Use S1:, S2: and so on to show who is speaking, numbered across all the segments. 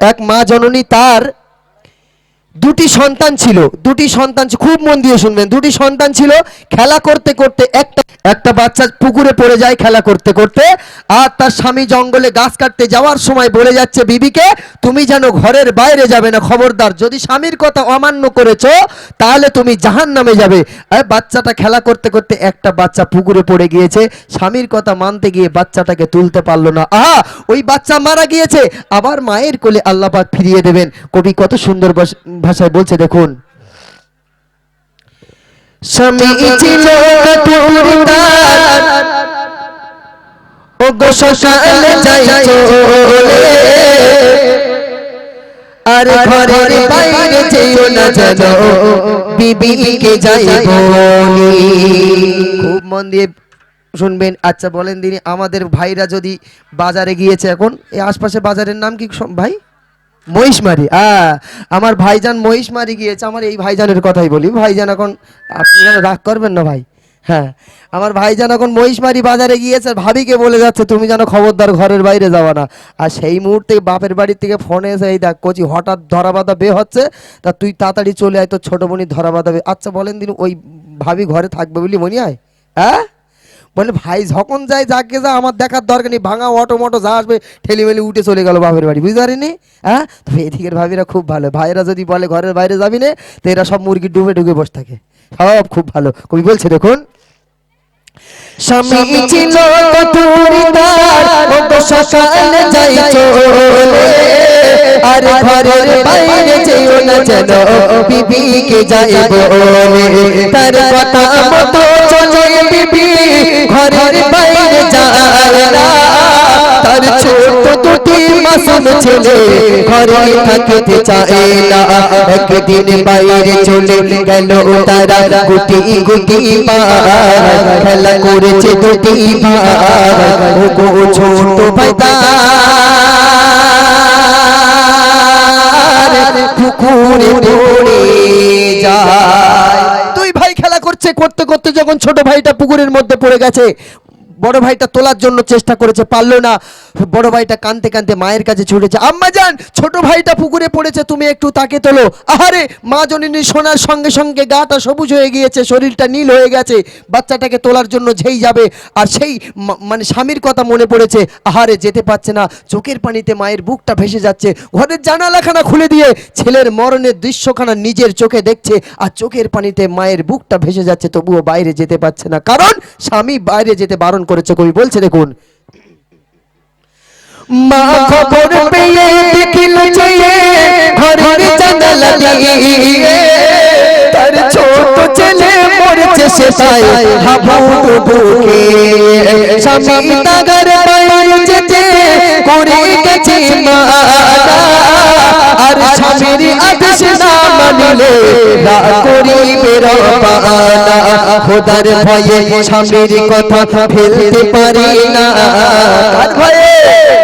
S1: এক মা জননী তার দুটি সন্তান ছিল, দুটি সন্তান খুব মন দিয়ে শুনবেন, দুটি সন্তান ছিল, খেলা করতে করতে একটা একটা বাচ্চা পুকুরে পড়ে যায় খেলা করতে করতে, আর তার স্বামী জঙ্গলে গাছ কাটতে যাওয়ার সময় বলে যাচ্ছে, বিবিকে, তুমি যেন ঘরের বাইরে যাবে না, খবরদার, যদি স্বামীর কথা অমান্য করেছ, তাহলে তুমি জাহান নামে যাবে বাচ্চাটা খেলা করতে করতে একটা বাচ্চা পুকুরে পড়ে গিয়েছে, স্বামীর কথা মানতে গিয়ে বাচ্চাটাকে তুলতে পারল না। আহা, ওই বাচ্চা মারা গিয়েছে, আবার মায়ের কোলে আল্লাহ পাক ফিরিয়ে দেবেন। কবি কত সুন্দর ভাষায় বলছে, দেখুন। খুব মন দিয়ে শুনবেন। আচ্ছা বলেন দিনি আমাদের ভাইরা যদি বাজারে গিয়েছে এখন, এই আশপাশে বাজারের নাম কি ভাই? মহিষমারি। হ্যাঁ আমার ভাইজান মহিষমারি গিয়েছে, আমার এই ভাইজানের কথাই বলি। ভাইজান এখন, আপনি যেন রাগ করবেন না ভাই। হ্যাঁ আমার ভাইজান এখন মহিষমারি বাজারে গিয়েছে, ভাবিকে বলে যাচ্ছে, তুমি যেন খবরদার ঘরের বাইরে যাওয়া না। আর সেই মুহূর্তে বাপের বাড়ির থেকে ফোনে এসে, এই দেখ, কচি হঠাৎ ধরা বাঁধা বে হচ্ছে, তা তুই তাড়াতাড়ি চলে আয়, তোর ছোট বোনই ধরা বাঁধা বে আচ্ছা বলেন দিন, ওই ভাবি ঘরে থাকবে বলি মনে হয়? হ্যাঁ? বলে, ভাই, যখন যাই, যাকে যা, আমার দেখার দরকার নেই। ভাঙা অটো মটো যা আসবে ঠেলি মেলি উঠে চলে গেল বাপের বাড়ি। বুঝতে পারিনি? হ্যাঁ? তবে এদিকের ভাবিরা খুব ভালো। ভাইরা যদি বলে, ঘরের বাইরে যাবি না? তো এরা সব মুরগি ডুবে ডুবে বসে থাকে। সব খুব ভালো। কবি বলছে, দেখুন স্বামী ছিল কটুরিদার কত সকাল সকালে যাই চলে। আর ঘরের বাইরে যেও না যেন বিবিকে যাই বলে। তার কথা মতো চলে বিবি। ঘরের মাসুম ছেলে, ঘরে থাকতে চায় না। একদিন বাইরে চলে গেল তারা, গুটি গুটি খেলা করেছে দুটি ভাই ছোট ভাই পুকুরে ভাই খেলা করছে, করতে করতে যখন ছোট ভাইটা পুকুরের মধ্যে পড়ে গেছে বড় ভাইটা তোলার জন্য চেষ্টা করেছে, পারল না। বড় ভাইটা কানতে কানতে মায়ের কাছে ছুটেছে। আম্মা যান, ছোট ভাইটা পুকুরে পড়েছে, তুমি একটু তাকে তোলো। আহারে, মা জননী শোনার সঙ্গে সঙ্গে গাটা সবুজ হয়ে গিয়েছে, শরীরটা নীল হয়ে গেছে। বাচ্চাটাকে তোলার জন্য ঝেই যাবে। আর সেই মানে স্বামীর কথা মনে পড়েছে, আহারে, যেতে পারছে না। চোখের পানিতে মায়ের বুকটা ভেসে যাচ্ছে। ঘরের জানালাখানা খুলে দিয়ে ছেলের মরণের দৃশ্যখানা নিজের চোখে দেখছে, আর চোখের পানিতে মায়ের বুকটা ভেসে যাচ্ছে, তবুও বাইরে যেতে পারছে না। কারণ, স্বামী বাইরে যেতে বারণ করেছে কবি বলছে দেখুন। মা খবর পেয়ে দেখিল তার ছোট ছেলে মরেছে সে তাই হাবুডু বুকে। স্বামী তাগার বাইরে যেতে করে গেছে মারা মানিলে না করিবে রবানা খোদার ভয়ে স্বামীর কথা ফেলতে পারি না। ভয়ে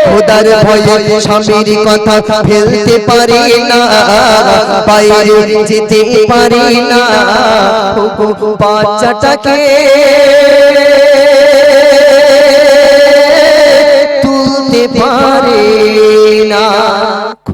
S1: খোদার ভয়ে স্বামীর কথা ফেলতে পারি না। বাইরে যেতে পারি না। বাচ্চাটাকে তুলতে পারে না।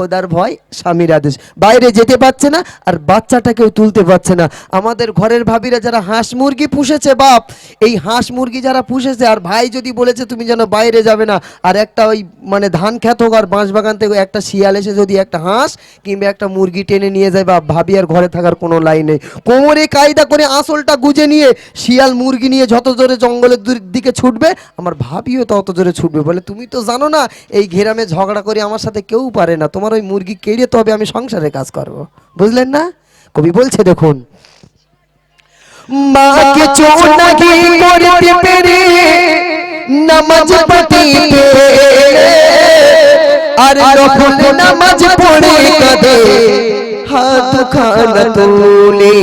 S1: খোদার ভয়, স্বামীর আদেশ। বাইরে যেতে পারছে না আর বাচ্চাটাকেও তুলতে পারছে না। আমাদের ঘরের ভাবিরা যারা হাঁস মুরগি পুষেছে, বাপ, এই হাঁস মুরগি যারা পুষেছে, আর ভাই যদি বলেছে তুমি যেন বাইরে যাবে না, আর একটা ওই মানে ধান খেত হোক আর বাঁশ বাগান থেকে একটা শিয়াল এসে যদি একটা হাঁস কিংবা একটা মুরগি টেনে নিয়ে যায় বা ভাবি আর ঘরে থাকার কোনো লাইন নেই। কোমরে কায়দা করে আসলটা গুজে নিয়ে শিয়াল মুরগি নিয়ে যত জোরে জঙ্গলের দিকে ছুটবে, আমার ভাবিও তত জোরে ছুটবে। বলে, তুমি তো জানো না, এই ঘেরামে ঝগড়া করে আমার সাথে কেউ পারে না। তোমার ওই মুরগি কেড়ে তবে আমি সংসারে কাজ করব। বুঝলেন না? কবি বলছে দেখুন মাকে চোনাকি করতে পেরে নামাজ পড়িতে আর নফল নামাজ পড়ে কাঁদে হাত খানা তুলে।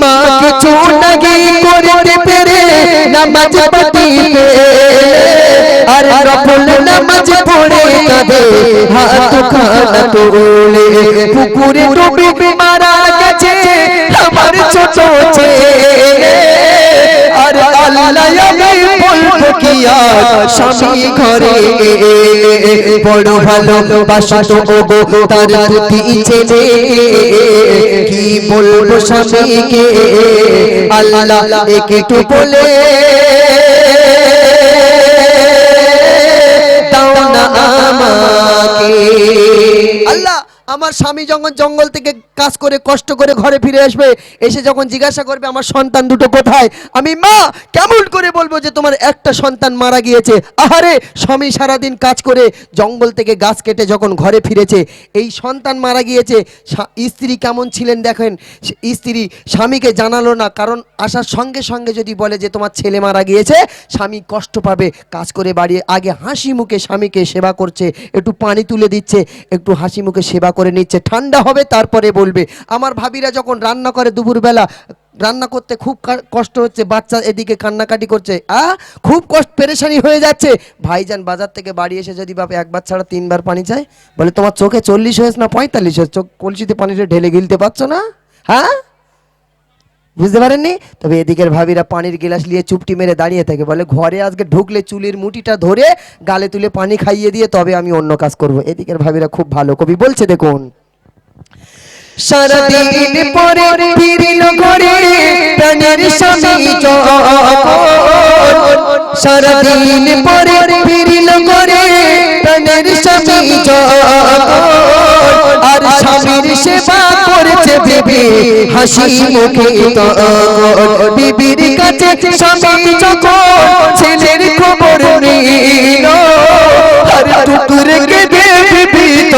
S1: মাকে করতে পেরে নামাজ পড়িতে আর নফল নামাজ কাঁদে হাত খানা তুলে পুকুরে ডুবে মারা গেছে আমার ছোট আর আল্লাহ স্বামী ঘরে বড় ভালো বাসত ওগো, তার প্রতি ছেলে কি বলব স্বামীকে? আল্লাহ একটু বলে আমার স্বামী যখন জঙ্গল থেকে কাজ করে, কষ্ট করে ঘরে ফিরে আসবে, এসে যখন জিজ্ঞাসা করবে, আমার সন্তান দুটো কোথায়? আমি, মা, কেমন করে বলব যে তোমার একটা সন্তান মারা গিয়েছে? আহারে, স্বামী সারাদিন কাজ করে জঙ্গল থেকে গাছ কেটে যখন ঘরে ফিরেছে, এই সন্তান মারা গিয়েছে। স্ত্রী কেমন ছিলেন দেখেন? স্ত্রী স্বামীকে জানালো না, কারণ আসার সঙ্গে সঙ্গে যদি বলে যে তোমার ছেলে মারা গিয়েছে, স্বামী কষ্ট পাবে। কাজ করে বাড়ি আগে হাসি মুখে স্বামীকে সেবা করছে, একটু পানি তুলে দিচ্ছে, একটু হাসি মুখে সেবা নিচ্ছে, ঠান্ডা হবে তারপরে বলবে। আমার ভাবিরা যখন রান্না করে দুপুরবেলা, রান্না করতে খুব কষ্ট হচ্ছে, বাচ্চা এদিকে কান্নাকাটি করছে, আ, খুব কষ্ট, পেরেশানি হয়ে যাচ্ছে। ভাইজান বাজার থেকে বাড়ি এসে যদি বাপ একবার ছাড়া তিনবার পানি চায়, বলে, তোমার চোখে চল্লিশ হয়েছে না পঁয়তাল্লিশ হয়েছে? চোখ কলসিতে পানিটা ঢেলে গিলতে পারছ না? হ্যাঁ? বুঝতে পারেননি? তবে এদিকের ভাবিরা পানির গিলাস নিয়ে চুপটি মেরে দাঁড়িয়ে থাকে। বলে, ঘরে আজকে ঢুকলে চুলের মুঠিটা ধরে গালে তুলে পানি খাইয়ে দিয়ে তবে আমি অন্য কাজ করব। এদিকের ভাবিরা খুব ভালো কবি। বলছে, দেখুন, সারাদিন পরে ফিরিল ঘরে প্রাণের স্বামী সারাদিন পরে ফিরিল স্বামী আর স্বামীর সেবা করেছে বেবি হাসি মুখে বিবির কাছে স্বামী যখন ছেলের খবর নেই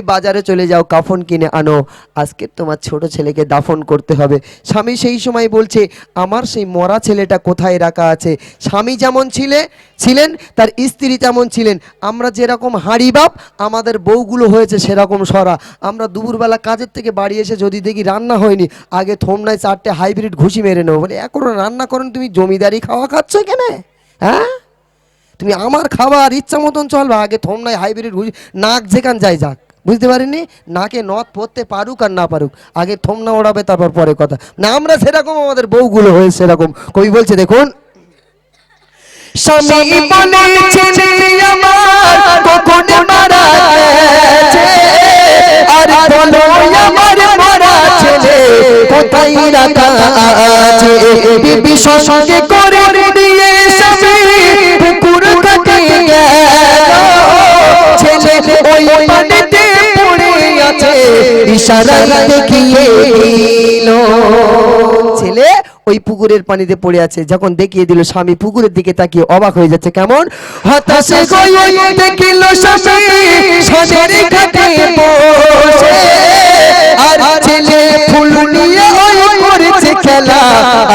S1: তুমি বাজারে চলে যাও, কাফন কিনে আনো। আজকে তোমার ছোট ছেলেকে দাফন করতে হবে। স্বামী সেই সময় বলছে, আমার সেই মরা ছেলেটা কোথায় রাখা আছে? স্বামী যেমন ছিলে, ছিলেন, তার স্ত্রী তেমন ছিলেন। আমরা যেরকম হাঁড়ি বাপ, আমাদের বউগুলো হয়েছে সেরকম সরা। আমরা দুপুরবেলা কাজের থেকে বাড়ি এসে যদি দেখি রান্না হয়নি, আগে থমনায় চারটে হাইব্রিড ঘুষি মেরে নেব। বলে, এখন রান্না করেন, তুমি জমিদারি খাওয়া খাচ্ছ কেন হ্যাঁ? তুমি আমার খাবার ইচ্ছা মতন চলবা, আগে থমনায় হাইব্রিড ঘুষি, নাক যেখান যাই যাক। বুঝতে পারিনি নাকে নথ পরতে পারুক আর না পারুক আগে থমনা ওড়াবে তারপর পরে কথা না আমরা সেরকম আমাদের বউগুলো হয়েছে সেরকম কবি বলছে দেখুন স্বামী কোথায় রাখা আছে বিবি সঙ্গে করে ইশারায় দেখিয়ে দিল। ছেলে ওই পুকুরের পানিতে পড়ে আছে যখন দেখিয়ে দিল স্বামী পুকুরের দিকে তাকিয়ে অবাক হয়ে যাচ্ছে কেমন? হতাশে দেখিল আর ছেলে ফুল নিয়ে খেলা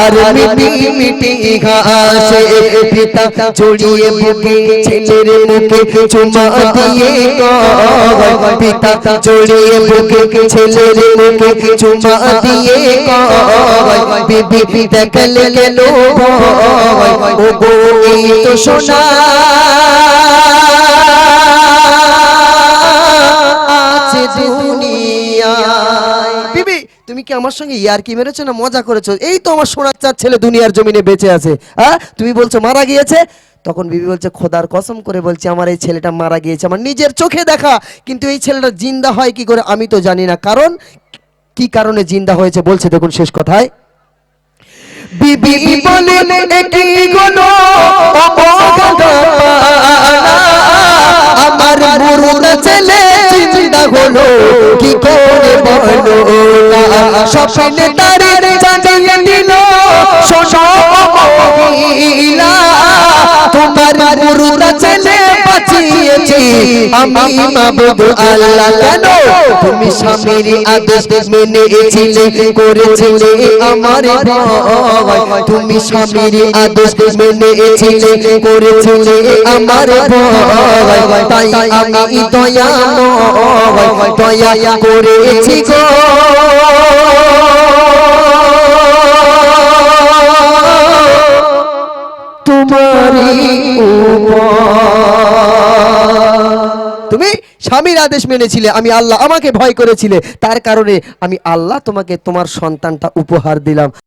S1: আর মিটি মিটি ঘাসে পিতা জড়িয়ে বুকে, ছেলের মুখে চুমা দিয়ে কয় পিতা জড়িয়ে বুকে, ছেলের মুখে চুমা দিয়ে কয় বিবি দেখলে গেল ও গো তো সোনা। আছে বিবি তুমি কি আমার সঙ্গে ইয়ার কি মেরেছো না মজা করেছ? এই তো আমার সোনার চার ছেলে দুনিয়ার জমিনে বেঁচে আছে। হ্যাঁ? তুমি বলছো মারা গিয়েছে? তখন বিবি বলছে, খোদার কসম করে বলছে, আমার এই ছেলেটা মারা গিয়েছে, আমার নিজের চোখে দেখা। কিন্তু এই ছেলেটা জিন্দা হয় কি করে আমি তো জানি না। কারণ? কি কারণে জিন্দা হয়েছে বলছে দেখুন শেষ কথায়। বিবি বলে হলো কি করে বলো? স্বপ্নে তারে জানিয়ে দিল মহিলা। তোমার মুরুদা ছেলে বাঁচিয়েছি আমি মাবুদ আল্লাহ কেন? তুমি স্বামীর আদেশ মেনেছিলে, করেছিলে আমার ভয়। তুমি স্বামীর আদেশ মেনেছিলে, করেছিলে আমার ভয়। তাই আমি দয়াময় দয়া করেছি গো। তুমি স্বামীর আদেশ মেনেছিলে, আমি আল্লাহ আমাকে ভয় করেছিলে। তার কারণে আমি আল্লাহ তোমাকে, তোমার সন্তানটা উপহার দিলাম।